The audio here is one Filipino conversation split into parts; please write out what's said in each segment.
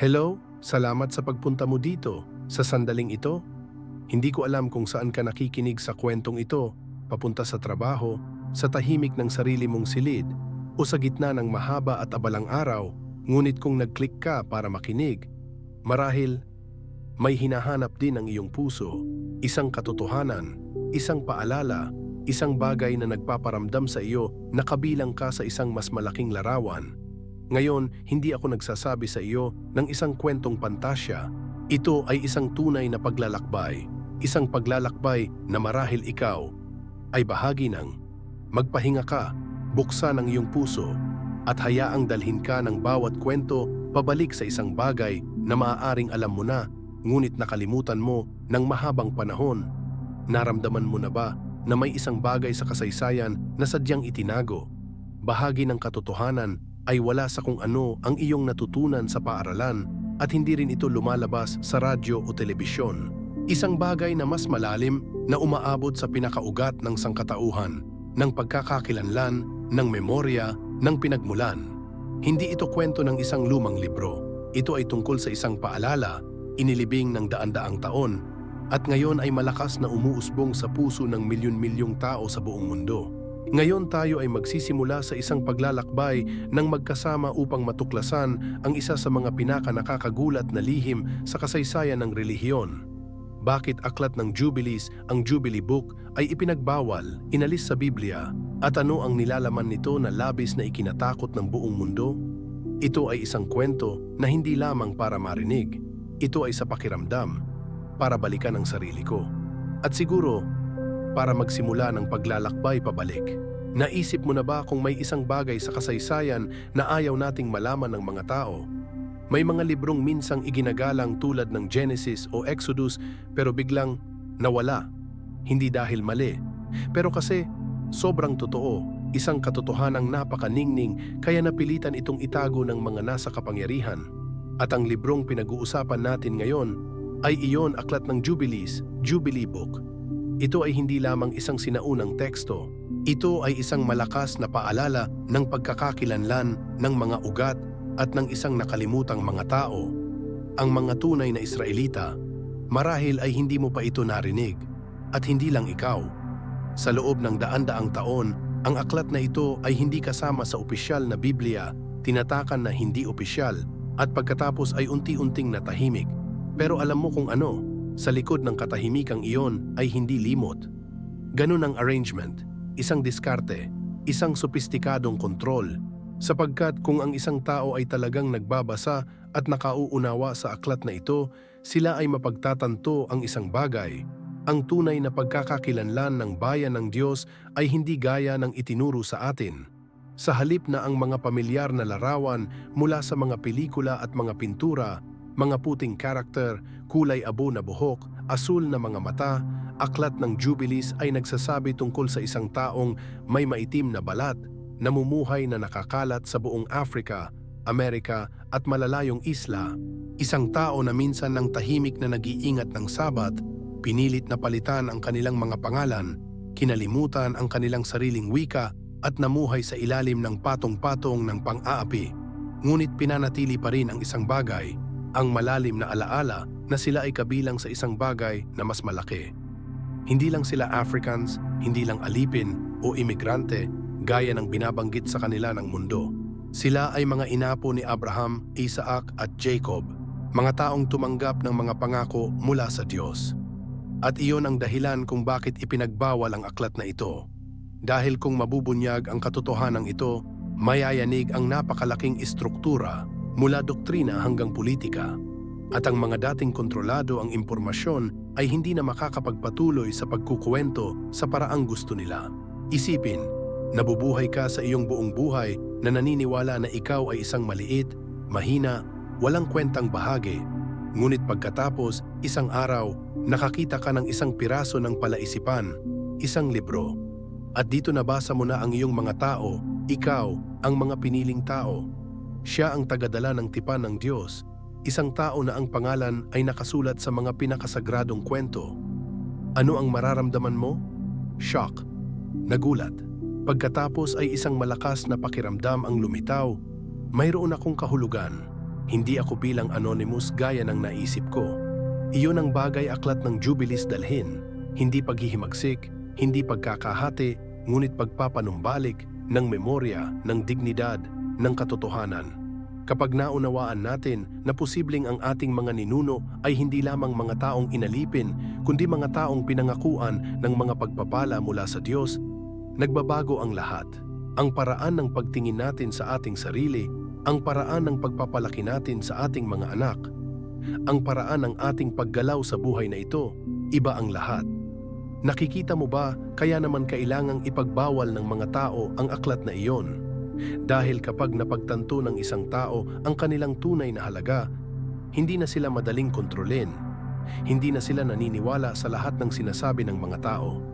Hello, salamat sa pagpunta mo dito. Sa sandaling ito, hindi ko alam kung saan ka nakikinig sa kwentong ito, papunta sa trabaho, sa tahimik ng sarili mong silid, o sa gitna ng mahaba at abalang araw, ngunit kung nag-click ka para makinig, marahil may hinahanap din ang iyong puso, isang katotohanan, isang paalala, isang bagay na nagpaparamdam sa iyo na kabilang ka sa isang mas malaking larawan. Ngayon, hindi ako nagsasabi sa iyo ng isang kwentong pantasya. Ito ay isang tunay na paglalakbay, isang paglalakbay na marahil ikaw ay bahagi ng magpahinga ka, buksan ang iyong puso, at hayaang dalhin ka ng bawat kwento pabalik sa isang bagay na maaaring alam mo na, ngunit nakalimutan mo ng mahabang panahon. Naramdaman mo na ba na may isang bagay sa kasaysayan na sadyang itinago? Bahagi ng katotohanan ay wala sa kung ano ang iyong natutunan sa paaralan at hindi rin ito lumalabas sa radyo o telebisyon. Isang bagay na mas malalim na umaabot sa pinakaugat ng sangkatauhan, ng pagkakakilanlan, ng memorya, ng pinagmulan. Hindi ito kwento ng isang lumang libro. Ito ay tungkol sa isang paalala, inilibing ng daan-daang taon, at ngayon ay malakas na umuusbong sa puso ng milyon-milyong tao sa buong mundo. Ngayon tayo ay magsisimula sa isang paglalakbay ng magkasama upang matuklasan ang isa sa mga pinaka-nakakagulat na lihim sa kasaysayan ng relihiyon. Bakit aklat ng Jubilees, ang Jubilee Book, ay ipinagbawal, inalis sa Biblia, at ano ang nilalaman nito na labis na ikinatakot ng buong mundo? Ito ay isang kwento na hindi lamang para marinig. Ito ay sa pakiramdam, para balikan ang sarili ko. At siguro, para magsimula ng paglalakbay pabalik. Naisip mo na ba kung may isang bagay sa kasaysayan na ayaw nating malaman ng mga tao? May mga librong minsang iginagalang tulad ng Genesis o Exodus pero biglang nawala. Hindi dahil mali. Pero kasi sobrang totoo, isang katotohanang napakaningning kaya napilitan itong itago ng mga nasa kapangyarihan. At ang librong pinag-uusapan natin ngayon ay iyon aklat ng Jubilees, Jubilee Book. Ito ay hindi lamang isang sinaunang teksto. Ito ay isang malakas na paalala ng pagkakakilanlan ng mga ugat at ng isang nakalimutang mga tao. Ang mga tunay na Israelita, marahil ay hindi mo pa ito narinig. At hindi lang ikaw. Sa loob ng daan-daang taon, ang aklat na ito ay hindi kasama sa opisyal na Biblia, tinatakan na hindi opisyal, at pagkatapos ay unti-unting natahimik. Pero alam mo kung ano, sa likod ng katahimikang iyon ay hindi limot. Ganun ang arrangement, isang diskarte, isang sopistikadong kontrol, sapagkat kung ang isang tao ay talagang nagbabasa at nakauunawa sa aklat na ito, sila ay mapagtatanto ang isang bagay. Ang tunay na pagkakakilanlan ng bayan ng Diyos ay hindi gaya ng itinuro sa atin. Sa halip na ang mga pamilyar na larawan mula sa mga pelikula at mga pintura mga puting karakter, kulay abo na buhok, asul na mga mata, aklat ng Jubilees ay nagsasabi tungkol sa isang taong may maitim na balat, namumuhay na nakakalat sa buong Africa, Amerika at malalayong isla. Isang tao na minsan ng tahimik na nag-iingat ng sabat, pinilit na palitan ang kanilang mga pangalan, kinalimutan ang kanilang sariling wika at namuhay sa ilalim ng patong-patong ng pang-aapi. Ngunit pinanatili pa rin ang isang bagay, ang malalim na alaala na sila ay kabilang sa isang bagay na mas malaki. Hindi lang sila Africans, hindi lang alipin o imigrante gaya ng binabanggit sa kanila ng mundo. Sila ay mga inapo ni Abraham, Isaac at Jacob, mga taong tumanggap ng mga pangako mula sa Diyos. At iyon ang dahilan kung bakit ipinagbawal ang aklat na ito. Dahil kung mabubunyag ang katotohanan ito, mayayanig ang napakalaking istruktura mula doktrina hanggang politika. At ang mga dating kontrolado ang impormasyon ay hindi na makakapagpatuloy sa pagkukuwento sa paraang gusto nila. Isipin, nabubuhay ka sa iyong buong buhay na naniniwala na ikaw ay isang maliit, mahina, walang kwentang bahagi. Ngunit pagkatapos, isang araw, nakakita ka ng isang piraso ng palaisipan, isang libro. At dito nabasa mo na ang iyong mga tao, ikaw, ang mga piniling tao, siya ang tagadala ng tipan ng Diyos, isang tao na ang pangalan ay nakasulat sa mga pinakasagradong kwento. Ano ang mararamdaman mo? Shock. Nagulat. Pagkatapos ay isang malakas na pakiramdam ang lumitaw. Mayroon akong kahulugan. Hindi ako bilang anonymous gaya ng naisip ko. Iyon ang bagay aklat ng Jubilees dalhin. Hindi paghihimagsik, hindi pagkakahati, ngunit pagpapanumbalik ng memorya, ng dignidad, ng katotohanan. Kapag naunawaan natin na posibleng ang ating mga ninuno ay hindi lamang mga taong inalipin, kundi mga taong pinangakuan ng mga pagpapala mula sa Diyos, nagbabago ang lahat. Ang paraan ng pagtingin natin sa ating sarili, ang paraan ng pagpapalaki natin sa ating mga anak, ang paraan ng ating paggalaw sa buhay na ito, iba ang lahat. Nakikita mo ba kaya naman kailangang ipagbawal ng mga tao ang aklat na iyon? Dahil kapag napagtanto ng isang tao ang kanilang tunay na halaga, hindi na sila madaling kontrolin. Hindi na sila naniniwala sa lahat ng sinasabi ng mga tao.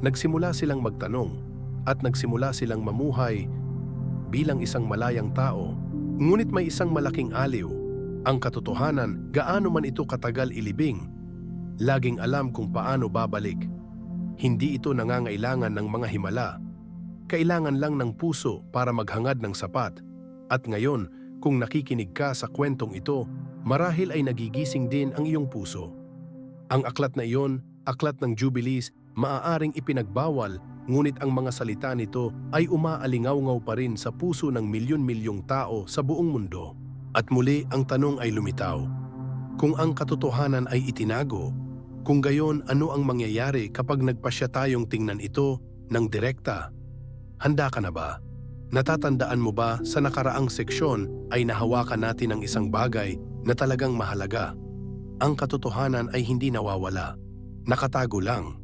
Nagsimula silang magtanong at nagsimula silang mamuhay bilang isang malayang tao. Ngunit may isang malaking aliw. Ang katotohanan, gaano man ito katagal ilibing, laging alam kung paano babalik. Hindi ito nangangailangan ng mga himala. Kailangan lang ng puso para maghangad ng sapat. At ngayon, kung nakikinig ka sa kwentong ito, marahil ay nagigising din ang iyong puso. Ang aklat na iyon, aklat ng Jubilees, maaaring ipinagbawal, ngunit ang mga salita nito ay umaalingaw-ngaw pa rin sa puso ng milyon-milyong tao sa buong mundo. At muli ang tanong ay lumitaw. Kung ang katotohanan ay itinago, kung gayon ano ang mangyayari kapag nagpasya tayong tingnan ito ng direkta? Handa ka na ba? Natatandaan mo ba sa nakaraang seksyon ay nahawakan natin ang isang bagay na talagang mahalaga? Ang katotohanan ay hindi nawawala. Nakatago lang.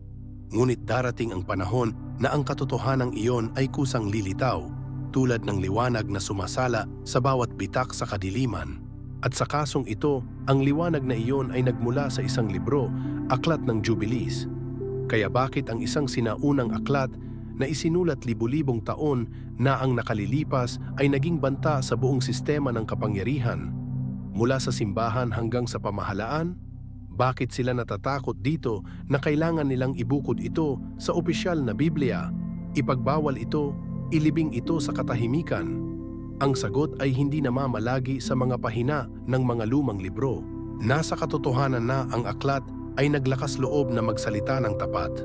Ngunit darating ang panahon na ang katotohanang iyon ay kusang lilitaw, tulad ng liwanag na sumasala sa bawat bitak sa kadiliman. At sa kasong ito, ang liwanag na iyon ay nagmula sa isang libro, Aklat ng Jubilees. Kaya bakit ang isang sinaunang aklat na isinulat libu-libong taon na ang nakalilipas ay naging banta sa buong sistema ng kapangyarihan? Mula sa simbahan hanggang sa pamahalaan? Bakit sila natatakot dito na kailangan nilang ibukod ito sa opisyal na Biblia? Ipagbawal ito, ilibing ito sa katahimikan. Ang sagot ay hindi namamalagi sa mga pahina ng mga lumang libro. Nasa katotohanan na ang aklat ay naglakas loob na magsalita ng tapat.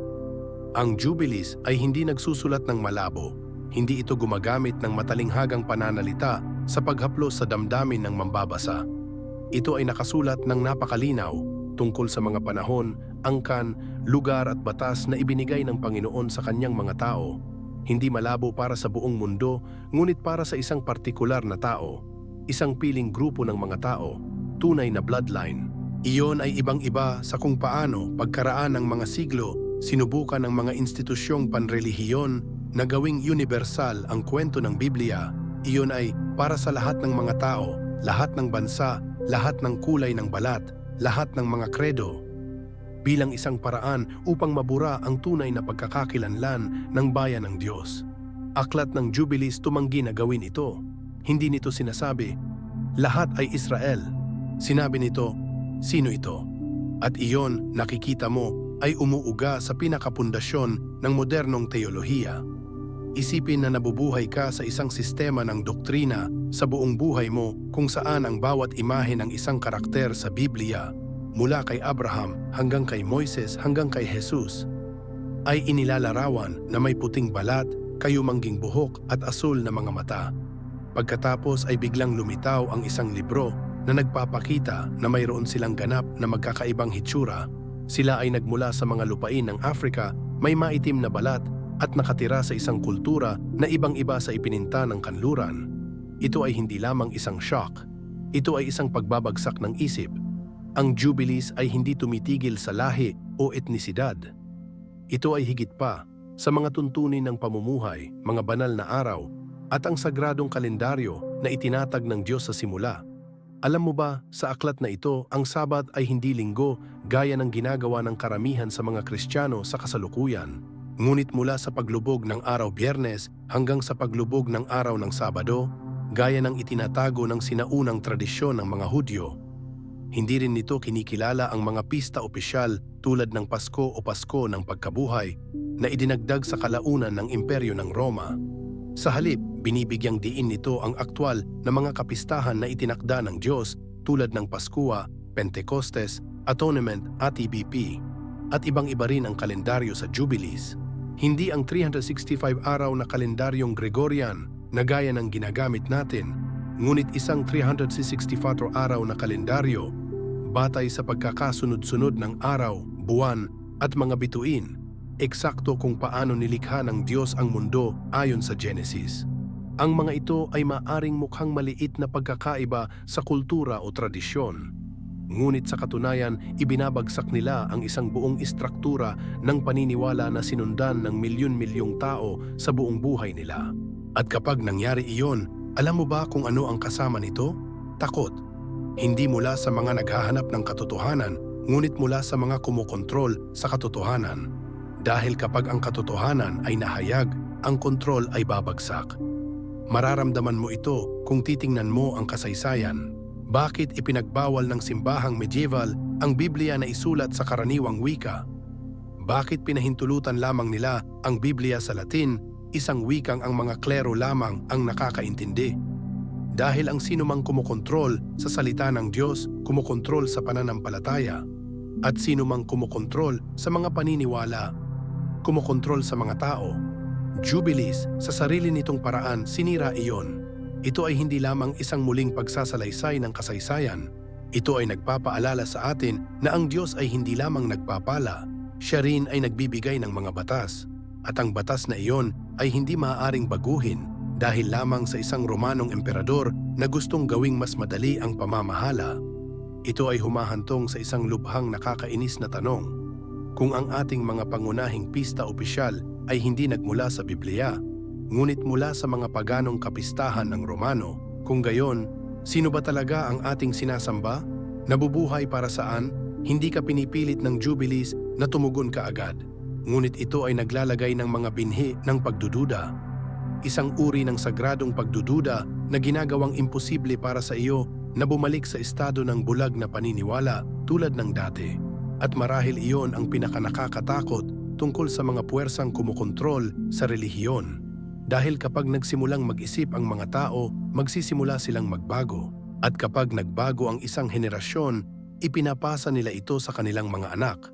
Ang Jubilees ay hindi nagsusulat ng malabo. Hindi ito gumagamit ng matalinghagang pananalita sa paghaplos sa damdamin ng mambabasa. Ito ay nakasulat ng napakalinaw tungkol sa mga panahon, angkan, lugar at batas na ibinigay ng Panginoon sa kanyang mga tao. Hindi malabo para sa buong mundo, ngunit para sa isang partikular na tao, isang piling grupo ng mga tao, tunay na bloodline. Iyon ay ibang-iba sa kung paano pagkaraan ng mga siglo sinubukan ng mga institusyong panrelihiyon na gawing universal ang kwento ng Biblia. Iyon ay para sa lahat ng mga tao, lahat ng bansa, lahat ng kulay ng balat, lahat ng mga kredo. Bilang isang paraan upang mabura ang tunay na pagkakakilanlan ng bayan ng Diyos. Aklat ng Jubilees tumanggi na gawin ito. Hindi nito sinasabi, lahat ay Israel. Sinabi nito, sino ito? At iyon, nakikita mo, ay umuuga sa pinakapundasyon ng modernong teolohiya. Isipin na nabubuhay ka sa isang sistema ng doktrina sa buong buhay mo kung saan ang bawat imahe ng isang karakter sa Biblia, mula kay Abraham hanggang kay Moises hanggang kay Jesus, ay inilalarawan na may puting balat, kayumangging buhok at asul na mga mata. Pagkatapos ay biglang lumitaw ang isang libro na nagpapakita na mayroon silang ganap na magkakaibang hitsura sila ay nagmula sa mga lupain ng Afrika, may maitim na balat at nakatira sa isang kultura na ibang-iba sa ipininta ng kanluran. Ito ay hindi lamang isang shock. Ito ay isang pagbabagsak ng isip. Ang Jubilees ay hindi tumitigil sa lahi o etnisidad. Ito ay higit pa sa mga tuntunin ng pamumuhay, mga banal na araw, at ang sagradong kalendaryo na itinatag ng Diyos sa simula. Alam mo ba, sa aklat na ito, ang Sabat ay hindi linggo gaya ng ginagawa ng karamihan sa mga Kristiyano sa kasalukuyan. Ngunit mula sa paglubog ng araw biyernes hanggang sa paglubog ng araw ng Sabado, gaya ng itinatago ng sinaunang tradisyon ng mga Hudyo. Hindi rin nito kinikilala ang mga pista opisyal tulad ng Pasko o Pasko ng Pagkabuhay na idinagdag sa kalaunan ng Imperyo ng Roma. Sa halip, binibigyang diin nito ang aktwal na mga kapistahan na itinakda ng Diyos tulad ng Paskua, Pentecostes, Atonement at EBP. At ibang iba rin ang kalendaryo sa Jubilees. Hindi ang 365 araw na kalendaryong Gregorian na gaya ng ginagamit natin, ngunit isang 364 araw na kalendaryo batay sa pagkakasunod-sunod ng araw, buwan at mga bituin, eksakto kung paano nilikha ng Diyos ang mundo ayon sa Genesis. Ang mga ito ay maaring mukhang maliit na pagkakaiba sa kultura o tradisyon. Ngunit sa katunayan, ibinabagsak nila ang isang buong istruktura ng paniniwala na sinundan ng milyon-milyong tao sa buong buhay nila. At kapag nangyari iyon, alam mo ba kung ano ang kasama nito? Takot. Hindi mula sa mga naghahanap ng katotohanan, ngunit mula sa mga kumukontrol sa katotohanan. Dahil kapag ang katotohanan ay nahayag, ang kontrol ay babagsak. Mararamdaman mo ito kung titingnan mo ang kasaysayan. Bakit ipinagbawal ng simbahang medieval ang Biblia na isulat sa karaniwang wika? Bakit pinahintulutan lamang nila ang Biblia sa Latin, isang wikang ang mga klero lamang ang nakakaintindi? Dahil ang sinumang kumukontrol sa salita ng Diyos, kumukontrol sa pananampalataya. At sinumang kumukontrol sa mga paniniwala, kumukontrol sa mga tao. Jubilees, sa sarili nitong paraan, sinira iyon. Ito ay hindi lamang isang muling pagsasalaysay ng kasaysayan. Ito ay nagpapaalala sa atin na ang Diyos ay hindi lamang nagpapala, siya rin ay nagbibigay ng mga batas. At ang batas na iyon ay hindi maaaring baguhin dahil lamang sa isang Romanong emperador na gustong gawing mas madali ang pamamahala. Ito ay humahantong sa isang lubhang nakakainis na tanong. Kung ang ating mga pangunahing pista opisyal ay hindi nagmula sa Biblia, ngunit mula sa mga paganong kapistahan ng Romano, kung gayon, sino ba talaga ang ating sinasamba? Nabubuhay para saan? Hindi ka pinipilit ng Jubilees na tumugon ka agad. Ngunit ito ay naglalagay ng mga binhi ng pagdududa. Isang uri ng sagradong pagdududa na ginagawang imposible para sa iyo na bumalik sa estado ng bulag na paniniwala tulad ng dati. At marahil iyon ang pinakanakakatakot tungkol sa mga puwersang kumukontrol sa relihiyon. Dahil kapag nagsimulang mag-isip ang mga tao, magsisimula silang magbago. At kapag nagbago ang isang henerasyon, ipinapasa nila ito sa kanilang mga anak.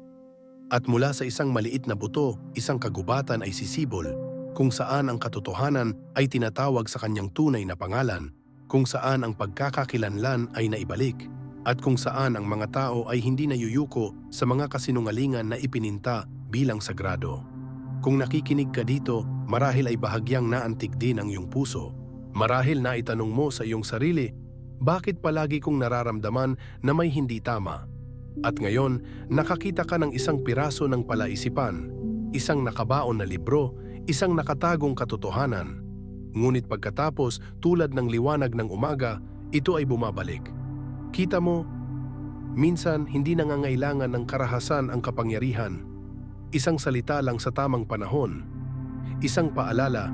At mula sa isang maliit na buto, isang kagubatan ay sisibol, kung saan ang katotohanan ay tinatawag sa kanyang tunay na pangalan, kung saan ang pagkakakilanlan ay naibalik, at kung saan ang mga tao ay hindi nayuyuko sa mga kasinungalingan na ipininta bilang sagrado. Kung nakikinig ka dito, marahil ay bahagyang naantig din ang iyong puso. Marahil na itanong mo sa iyong sarili, bakit palagi kong nararamdaman na may hindi tama? At ngayon, nakakita ka ng isang piraso ng palaisipan, isang nakabaon na libro, isang nakatagong katotohanan. Ngunit pagkatapos, tulad ng liwanag ng umaga, ito ay bumabalik. Kita mo, minsan hindi nangangailangan ng karahasan ang kapangyarihan. Isang salita lang sa tamang panahon. Isang paalala,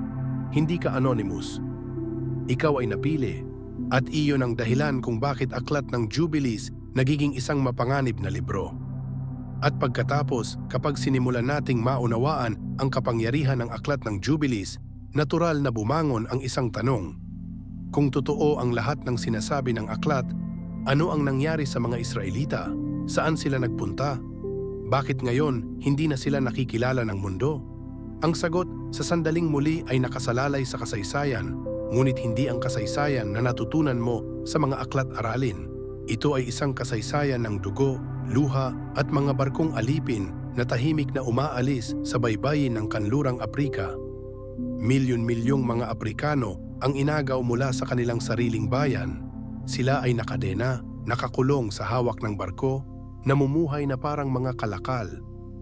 hindi ka anonymous. Ikaw ay napili. At iyon ang dahilan kung bakit aklat ng Jubilees nagiging isang mapanganib na libro. At pagkatapos, kapag sinimulan nating maunawaan ang kapangyarihan ng aklat ng Jubilees, natural na bumangon ang isang tanong. Kung totoo ang lahat ng sinasabi ng aklat, ano ang nangyari sa mga Israelita? Saan sila nagpunta? Bakit ngayon hindi na sila nakikilala ng mundo? Ang sagot sa sandaling muli ay nakasalalay sa kasaysayan, ngunit hindi ang kasaysayan na natutunan mo sa mga aklat aralin. Ito ay isang kasaysayan ng dugo, luha at mga barkong alipin na tahimik na umaalis sa baybayin ng kanlurang Aprika. Milyon-milyong mga Aprikano ang inagaw mula sa kanilang sariling bayan. Sila ay nakadena, nakakulong sa hawak ng barko, namumuhay na parang mga kalakal,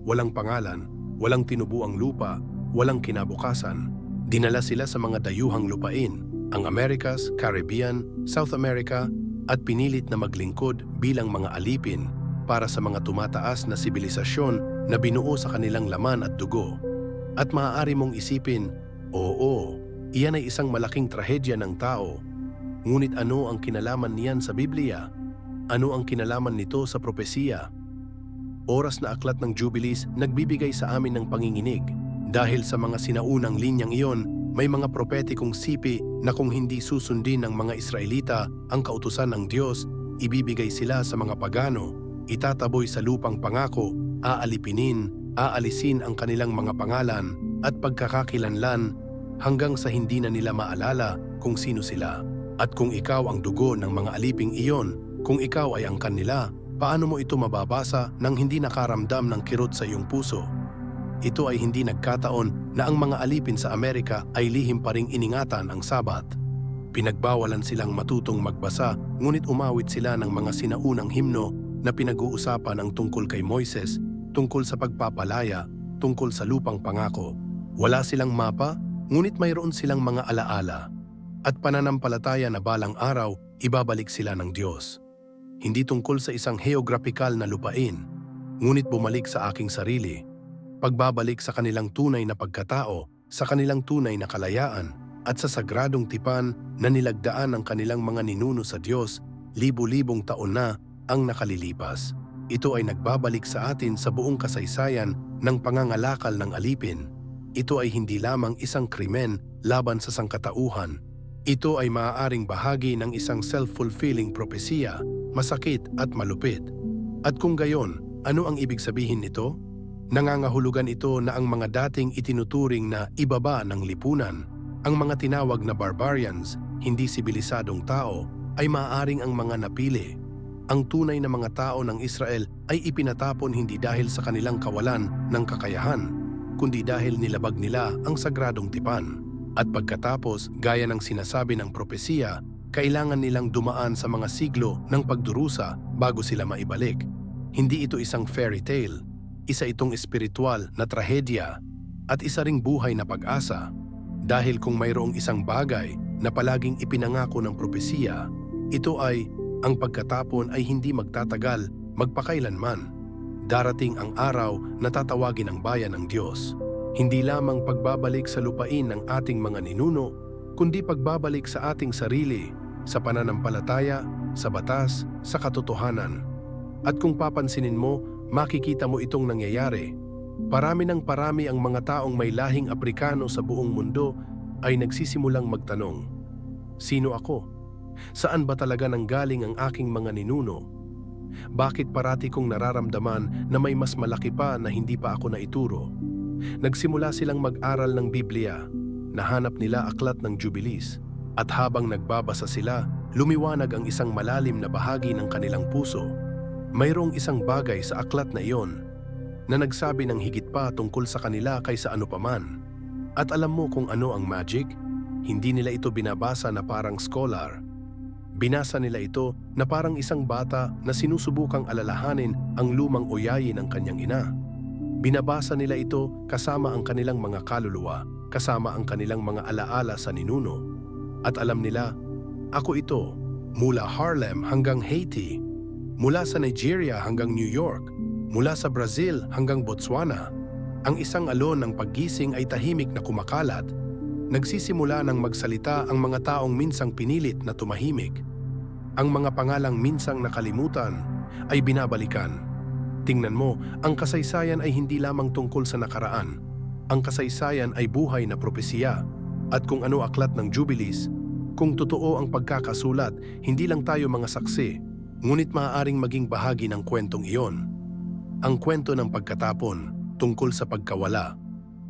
walang pangalan, walang tinubuang lupa, walang kinabukasan. Dinala sila sa mga dayuhang lupain, ang Americas, Caribbean, South America, at pinilit na maglingkod bilang mga alipin para sa mga tumataas na sibilisasyon na binuo sa kanilang laman at dugo. At maaari mong isipin, oo, iyan ay isang malaking trahedya ng tao. Ngunit ano ang kinalaman niyan sa Biblia? Ano ang kinalaman nito sa propesiya? Oras na aklat ng Jubilees nagbibigay sa amin ng panginginig. Dahil sa mga sinaunang linyang iyon, may mga propetikong sipi na kung hindi susundin ng mga Israelita ang kautusan ng Diyos, ibibigay sila sa mga pagano, itataboy sa lupang pangako, aalipinin, aalisin ang kanilang mga pangalan at pagkakakilanlan hanggang sa hindi na nila maalala kung sino sila. At kung ikaw ang dugo ng mga aliping iyon, kung ikaw ay angkan nila, paano mo ito mababasa nang hindi nakaramdam ng kirot sa iyong puso? Ito ay hindi nagkataon na ang mga alipin sa Amerika ay lihim pa ring iningatan ang Sabat. Pinagbawalan silang matutong magbasa ngunit umawit sila ng mga sinaunang himno na pinag-uusapan ang tungkol kay Moises, tungkol sa pagpapalaya, tungkol sa lupang pangako. Wala silang mapa, ngunit mayroon silang mga alaala. At pananampalataya na balang araw, ibabalik sila ng Diyos. Hindi tungkol sa isang geographical na lupain, ngunit bumalik sa aking sarili. Pagbabalik sa kanilang tunay na pagkatao, sa kanilang tunay na kalayaan, at sa sagradong tipan na nilagdaan ng kanilang mga ninuno sa Diyos, libu-libong taon na ang nakalilipas. Ito ay nagbabalik sa atin sa buong kasaysayan ng pangangalakal ng alipin. Ito ay hindi lamang isang krimen laban sa sangkatauhan. Ito ay maaaring bahagi ng isang self-fulfilling propesiya, masakit at malupit. At kung gayon, ano ang ibig sabihin nito? Nangangahulugan ito na ang mga dating itinuturing na ibaba ng lipunan, ang mga tinawag na barbarians, hindi sibilisadong tao, ay maaaring ang mga napili. Ang tunay na mga tao ng Israel ay ipinatapon hindi dahil sa kanilang kawalan ng kakayahan, kundi dahil nilabag nila ang sagradong tipan. At pagkatapos, gaya ng sinasabi ng propesiya, kailangan nilang dumaan sa mga siglo ng pagdurusa bago sila maibalik. Hindi ito isang fairy tale, isa itong espiritual na trahedya at isa ring buhay na pag-asa. Dahil kung mayroong isang bagay na palaging ipinangako ng propesiya, ito ay ang pagkatapon ay hindi magtatagal magpakailanman. Darating ang araw na tatawagin ang bayan ng Diyos. Hindi lamang pagbabalik sa lupain ng ating mga ninuno, kundi pagbabalik sa ating sarili, sa pananampalataya, sa batas, sa katotohanan. At kung papansinin mo, makikita mo itong nangyayari. Parami ng parami ang mga taong may lahing Aprikano sa buong mundo ay nagsisimulang magtanong, Sino ako? Saan ba talaga nanggaling ang aking mga ninuno? Bakit parati kong nararamdaman na may mas malaki pa na hindi pa ako naituro? Nagsimula silang mag-aral ng Biblia, nahanap nila aklat ng Jubilees, at habang nagbabasa sila, lumiwanag ang isang malalim na bahagi ng kanilang puso mayroong isang bagay sa aklat na iyon na nagsabi ng higit pa tungkol sa kanila kaysa ano paman. At alam mo kung ano ang magic? Hindi nila ito binabasa na parang scholar. Binasa nila ito na parang isang bata na sinusubukang alalahanin ang lumang oyayi ng kanyang ina. Binabasa nila ito kasama ang kanilang mga kaluluwa, kasama ang kanilang mga alaala sa ninuno. At alam nila, ako ito, mula Harlem hanggang Haiti, mula sa Nigeria hanggang New York, mula sa Brazil hanggang Botswana, ang isang alon ng paggising ay tahimik na kumakalat. Nagsisimula ng magsalita ang mga taong minsang pinilit na tumahimik. Ang mga pangalang minsang nakalimutan ay binabalikan. Tingnan mo, ang kasaysayan ay hindi lamang tungkol sa nakaraan. Ang kasaysayan ay buhay na propesiya. At kung ano aklat ng Jubilees, kung totoo ang pagkakasulat, hindi lang tayo mga saksi, ngunit maaaring maging bahagi ng kwentong iyon. Ang kwento ng pagkatapon tungkol sa pagkawala,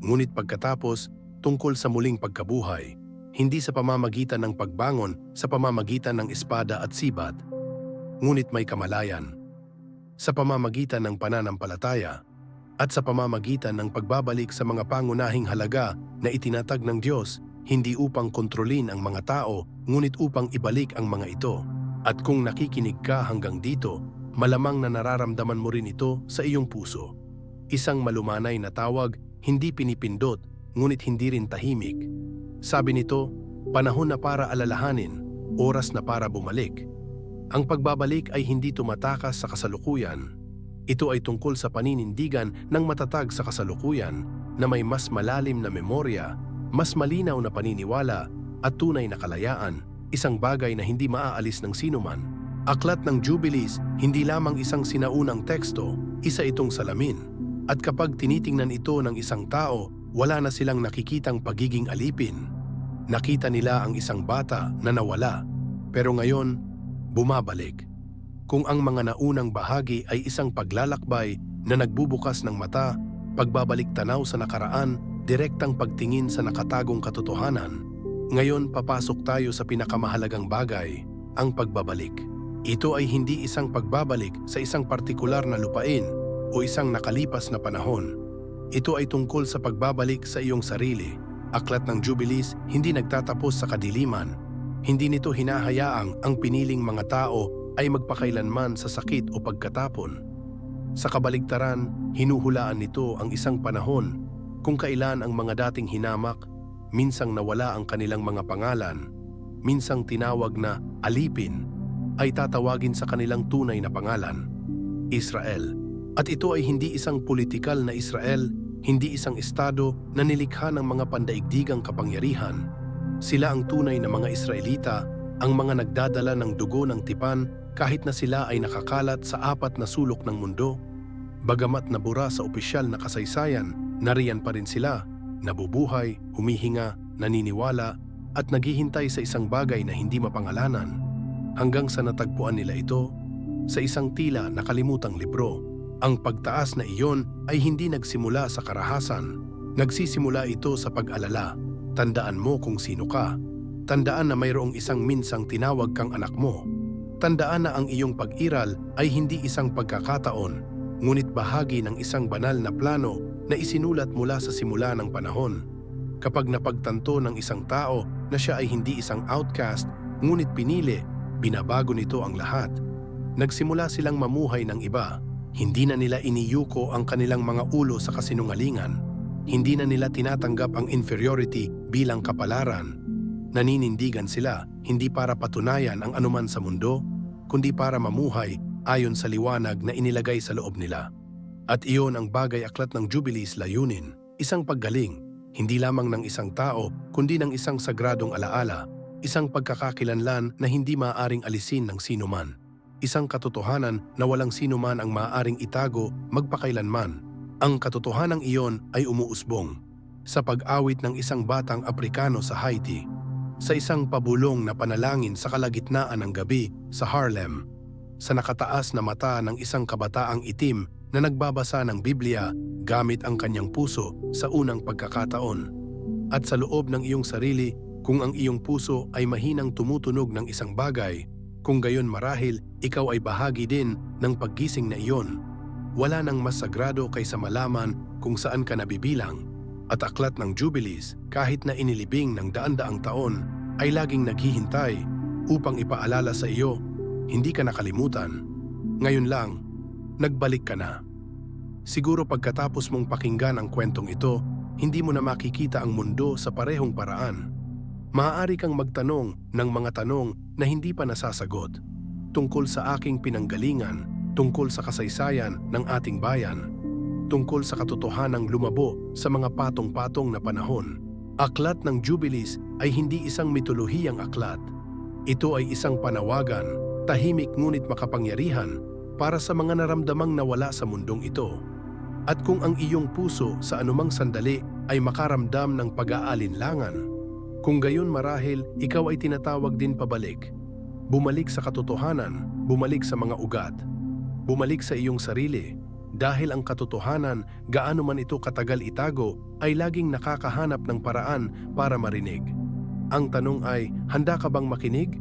ngunit pagkatapos tungkol sa muling pagkabuhay, hindi sa pamamagitan ng pagbangon sa pamamagitan ng espada at sibat, ngunit may kamalayan. Sa pamamagitan ng pananampalataya at sa pamamagitan ng pagbabalik sa mga pangunahing halaga na itinatag ng Diyos, hindi upang kontrolin ang mga tao, ngunit upang ibalik ang mga ito. At kung nakikinig ka hanggang dito, malamang na nararamdaman mo rin ito sa iyong puso. Isang malumanay na tawag, hindi pinipindot, ngunit hindi rin tahimik. Sabi nito, panahon na para alalahanin, oras na para bumalik. Ang pagbabalik ay hindi tumatakas sa kasalukuyan. Ito ay tungkol sa paninindigan ng matatag sa kasalukuyan na may mas malalim na memorya, mas malinaw na paniniwala at tunay na kalayaan isang bagay na hindi maaalis ng sinuman. Aklat ng Jubilees, hindi lamang isang sinaunang teksto, isa itong salamin. At kapag tinitingnan ito ng isang tao, wala na silang nakikitang pagiging alipin. Nakita nila ang isang bata na nawala, pero ngayon, bumabalik. Kung ang mga naunang bahagi ay isang paglalakbay na nagbubukas ng mata, pagbabalik tanaw sa nakaraan, direktang pagtingin sa nakatagong katotohanan, ngayon papasok tayo sa pinakamahalagang bagay, ang pagbabalik. Ito ay hindi isang pagbabalik sa isang partikular na lupain o isang nakalipas na panahon. Ito ay tungkol sa pagbabalik sa iyong sarili. Aklat ng Jubilees hindi nagtatapos sa kadiliman. Hindi nito hinahayaang ang piniling mga tao ay magpakailanman sa sakit o pagkatapon. Sa kabaligtaran, hinuhulaan nito ang isang panahon kung kailan ang mga dating hinamak, minsang nawala ang kanilang mga pangalan, minsang tinawag na alipin, ay tatawagin sa kanilang tunay na pangalan, Israel. At ito ay hindi isang politikal na Israel, hindi isang estado na nilikha ng mga pandaigdigang kapangyarihan. Sila ang tunay na mga Israelita, ang mga nagdadala ng dugo ng tipan kahit na sila ay nakakalat sa apat na sulok ng mundo. Bagamat nabura sa opisyal na kasaysayan, nariyan pa rin sila, nabubuhay, humihinga, naniniwala, at naghihintay sa isang bagay na hindi mapangalanan. Hanggang sa natagpuan nila ito, sa isang tila nakalimutang libro, ang pagtaas na iyon ay hindi nagsimula sa karahasan. Nagsisimula ito sa pag-alala. Tandaan mo kung sino ka. Tandaan na mayroong isang minsang tinawag kang anak mo. Tandaan na ang iyong pag-iral ay hindi isang pagkakataon, ngunit bahagi ng isang banal na plano na isinulat mula sa simula ng panahon. Kapag napagtanto ng isang tao na siya ay hindi isang outcast, ngunit pinili, binabago nito ang lahat. Nagsimula silang mamuhay ng iba. Hindi na nila iniyuko ang kanilang mga ulo sa kasinungalingan. Hindi na nila tinatanggap ang inferiority bilang kapalaran. Naninindigan sila hindi para patunayan ang anuman sa mundo, kundi para mamuhay ayon sa liwanag na inilagay sa loob nila. At iyon ang bagay aklat ng Jubilees layunin, isang paggaling, hindi lamang ng isang tao, kundi ng isang sagradong alaala, isang pagkakakilanlan na hindi maaaring alisin ng sinuman, isang katotohanan na walang sinuman ang maaaring itago magpakailanman. Ang katotohanang iyon ay umuusbong sa pag-awit ng isang batang Aprikano sa Haiti, sa isang pabulong na panalangin sa kalagitnaan ng gabi sa Harlem, sa nakataas na mata ng isang kabataang itim na nagbabasa ng Biblia gamit ang kanyang puso sa unang pagkakataon. At sa loob ng iyong sarili, kung ang iyong puso ay mahinang tumutunog ng isang bagay, kung gayon marahil ikaw ay bahagi din ng paggising na iyon. Wala nang mas sagrado kaysa malaman kung saan ka nabibilang. At aklat ng Jubilees, kahit na inilibing ng daan-daang taon, ay laging naghihintay upang ipaalala sa iyo, hindi ka nakalimutan. Ngayon lang, nagbalik ka na. Siguro pagkatapos mong pakinggan ang kwentong ito, hindi mo na makikita ang mundo sa parehong paraan. Maaari kang magtanong ng mga tanong na hindi pa nasasagot tungkol sa aking pinanggalingan, tungkol sa kasaysayan ng ating bayan, tungkol sa katotohanang lumabo sa mga patong-patong na panahon. Aklat ng Jubilees ay hindi isang mitolohiyang aklat. Ito ay isang panawagan, tahimik ngunit makapangyarihan para sa mga naramdamang nawala sa mundong ito. At kung ang iyong puso sa anumang sandali ay makaramdam ng pag-aalinlangan, kung gayon marahil ikaw ay tinatawag din pabalik. Bumalik sa katotohanan, bumalik sa mga ugat, bumalik sa iyong sarili, dahil ang katotohanan, gaano man ito katagal itago, ay laging nakakahanap ng paraan para marinig. Ang tanong ay, handa ka bang makinig?